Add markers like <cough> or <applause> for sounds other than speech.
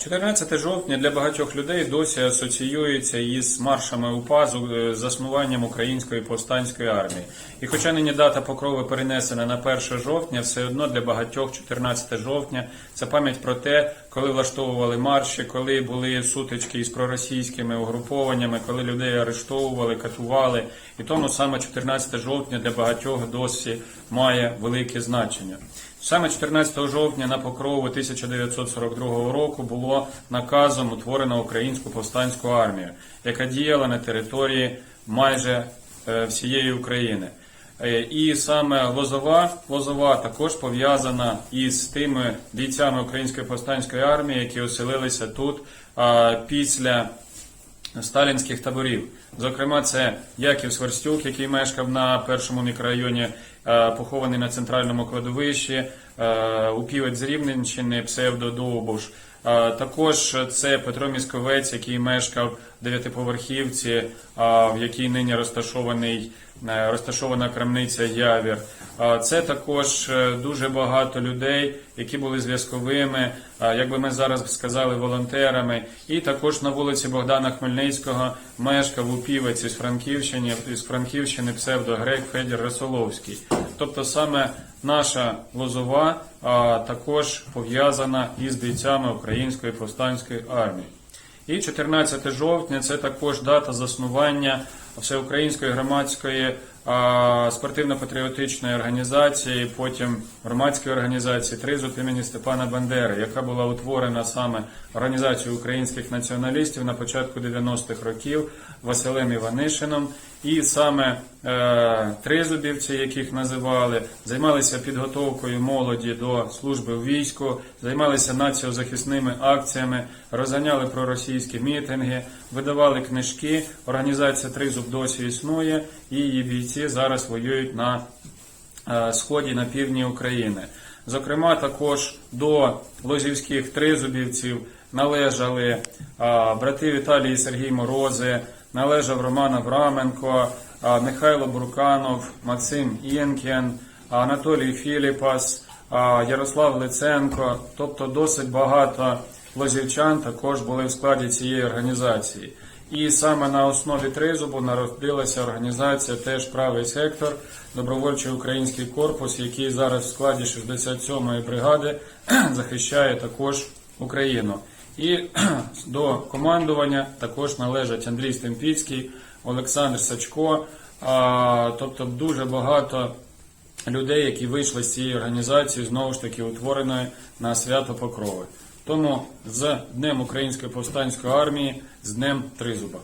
14 жовтня для багатьох людей досі асоціюється із маршами УПА з е, заснуванням Української повстанської армії. І хоча нині дата покрови перенесена на 1 жовтня, все одно для багатьох 14 жовтня це пам'ять про те, коли влаштовували марші, коли були сутички із проросійськими угрупованнями, коли людей арештовували, катували. І тому саме 14 жовтня для багатьох досі має велике значення. Саме 14 жовтня на покрову 1942 року було наказом утворено Українську повстанську армію, яка діяла на території майже е, всієї України. Е, І саме Лозова, Лозова також пов'язана із тими бійцями Української повстанської армії, які оселилися тут а, після сталінських таборів. Зокрема, це Яків Сверстюк, який мешкав на першому мікрорайоні, е, похований на центральному кладовищі, е, упівець з Рівненщини, псевдо Довбуш. Е, Також це Петро Місковець, який мешкав в дев'ятиповерхівці, в якій нині розташований е, розташована крамниця Явір. Це також е, дуже багато людей, які були зв'язковими, як би ми зараз сказали, волонтерами. І також на вулиці Богдана Хмельницького мешкав упівець із Франківщини, із Франківщини псевдогрек Федір Расоловський. Тобто саме наша лозова а, також пов'язана із бійцями Української повстанської армії. І 14 жовтня це також дата заснування Всеукраїнської громадської спортивно-патріотичної організації, потім громадської організації Тризуб імені Степана Бандери, яка була утворена саме організацією українських націоналістів на початку 90-х років Василем Іванишином. І саме е, тризубівці, яких називали, займалися підготовкою молоді до служби в війську, займалися націозахисними акціями, розганяли проросійські мітинги, видавали книжки. Організація Тризуб досі існує, і її бійці зараз воюють на е, сході на півдні України. Зокрема, також до лозівських тризубівців належали а, брати Віталій і Сергій Морози, належав Роман Авраменко, Михайло Бурканов, Максим Інкен, Анатолій Філіпас, Ярослав Лиценко. Тобто досить багато лозівчан також були в складі цієї організації. І саме на основі тризубу народилася організація теж правий сектор, добровольчий український корпус, який зараз в складі 67-ї бригади <clears throat> захищає також Україну. І <clears throat> до командування також належать Андрій Стемпіцький, Олександр Сачко, а, тобто дуже багато людей, які вийшли з цієї організації, знову ж таки утвореної на свято Покрови. Тому з Днем Української повстанської армії, з Днем Тризуба.